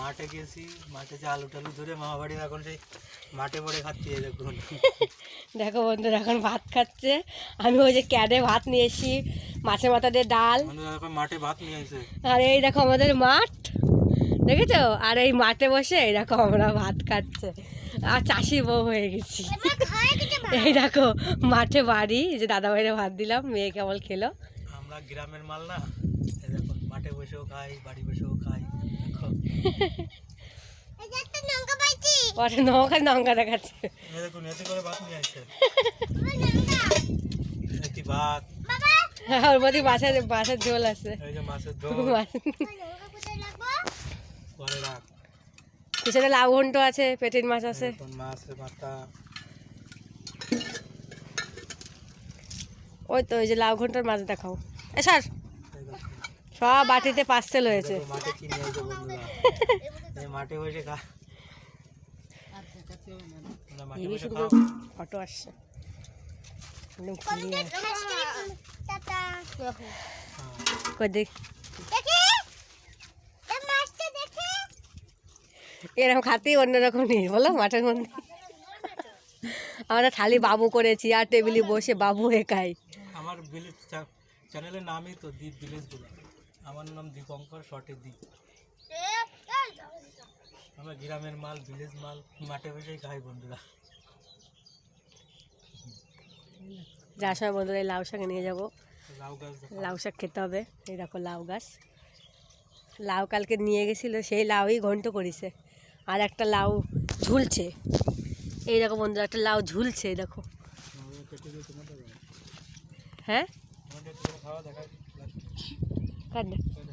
মাঠে গেছি মাঠে যে আলু টালু ধরে মামা বাড়ির এখন সেই মাঠে পড়ে খাচ্ছি এই দেখুন। দেখো বন্ধুরা এখন ভাত খাচ্ছে। আমি ওই যে ক্যাডে ভাত নিয়ে এসি মাছের মাথা দিয়ে ডাল। মাঠে ভাত নিয়ে আসে আর এই দেখো আমাদের মাঠ দেখেছ? আর এই মাঠে বসে এই দেখো আমরা ভাত খাচ্ছে। আর চাষি বউ হয়ে গেছি। এই দেখো মাঠে বাড়ি যে দাদা ভাইরে ভাত দিলাম মেয়ে কেবল খেলো। আমরা গ্রামের মাল না মাঠে বসেও খাই বাড়ি বসেও খাই। দেখো নৌকা দেখাচ্ছে। এই দেখুন এতে করে ভাত নিয়ে আসছে। একটি ভাত ওর মধ্যে বাসার বাসার ঝোল আছে। এই যে মাছের ঝোল। পরে রাখ। পিছনে লাউ ঘন্ট আছে পেটির মাছ আছে। ওই তো ওই যে লাউ ঘণ্টার মাছ দেখাও। এ স্যার। সব বাটিতে পার্সেল হয়েছে। মাঠে বসে খা। ফটো আসছে। এরকম খাতেই অন্যরকম নেই বলো মাঠের মধ্যে। আমরা থালি বাবু করেছি আর টেবিলে বসে বাবু একাই। আমার চ্যানেলের নামই তো দ্বীপ ভিলেজ আমার নাম দীপঙ্কর শর্টে দ্বীপ আমরা গ্রামের মাল ভিলেজ মাল মাঠে বসেই খাই বন্ধুরা। যার সময় বন্ধুরা এই লাউ শাক নিয়ে যাব। লাউ গাছ লাউ শাক খেতে হবে। এই দেখো লাউ গাছ। লাউ কালকে নিয়ে গেছিল সেই লাউই ঘন্ট করেছে। আর একটা লাউ ঝুলছে। এই দেখো বন্ধুরা একটা লাউ ঝুলছে এই দেখো। হ্যাঁ? કાઢ